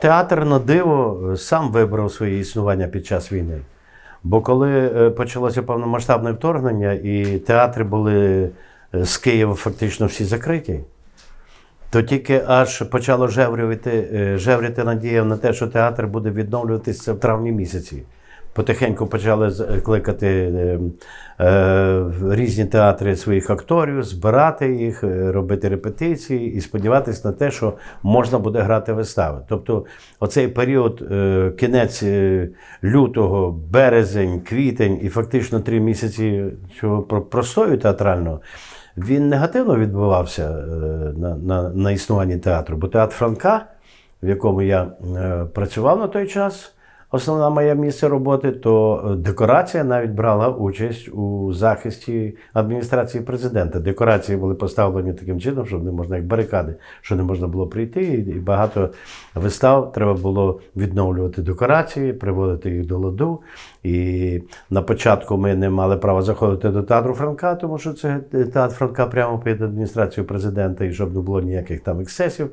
Театр на диво е, сам вибрав своє існування під час війни. Бо коли е, почалося повномасштабне вторгнення, і театри були е, з Києва фактично всі закриті, то тільки аж почало жеврювати, жевріти надія на те, що театр буде відновлюватися в травні місяці. Потихеньку почали кликати е, е, різні театри своїх акторів, збирати їх, е, робити репетиції і сподіватися на те, що можна буде грати вистави. Тобто, оцей період, е, кінець лютого, березень, квітень і фактично три місяці цього про- простою театрального. Він негативно відбувався на, на, на існуванні театру, бо театр Франка, в якому я працював на той час, основна моя місце роботи, то е, декорація навіть брала участь у захисті адміністрації президента. Декорації були поставлені таким чином, щоб не можна як барикади, що не можна було прийти, і багато вистав треба було відновлювати декорації, приводити їх до ладу. І на початку ми не мали права заходити до театру Франка, тому що це театр Франка прямо під адміністрацією президента, і щоб не було ніяких там ексцесів.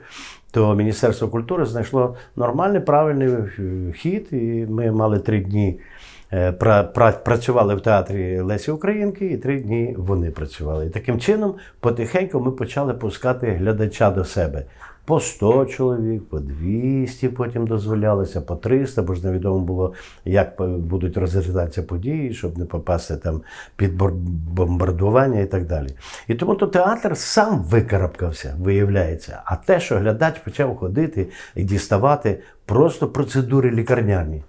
То Міністерство культури знайшло нормальний, правильний е, хід, і ми мали три дні. е, пра- пра- Працювали в театрі Лесі Українки, і три дні вони працювали. І таким чином, потихеньку, ми почали пускати глядача до себе. По 100 чоловік, по 200 потім дозволялося, по 300, бо ж невідомо було, як будуть розглядатися події, щоб не попасти там під бомбардування і так далі. І тому то театр сам викарабкався, виявляється. А те, що глядач почав ходити і діставати просто процедури лікарняні.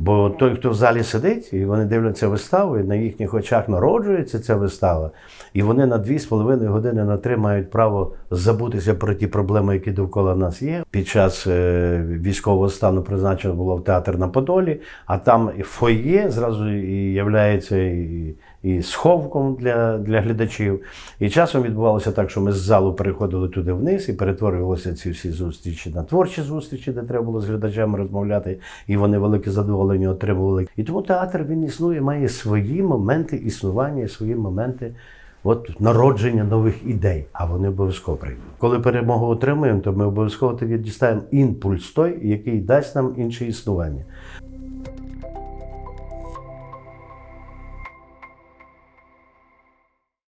Бо той, хто в залі сидить, і вони дивляться виставу, і на їхніх очах народжується ця вистава, і вони на дві з половиною години на три мають право забутися про ті проблеми, які довкола нас є. Під час е, військового стану призначено було в театр на Подолі, а там і фоє зразу і являється і, і сховком для, для глядачів. І часом відбувалося так, що ми з залу переходили туди вниз і перетворювалися ці всі зустрічі на творчі зустрічі, де треба було з глядачами розмовляти, і вони велике задоволення отримували. І тому театр він існує, має свої моменти існування, свої моменти. От народження нових ідей, а вони обов'язково прийдуть. Коли перемогу отримуємо, то ми обов'язково тоді дістаємо імпульс той, який дасть нам інше існування.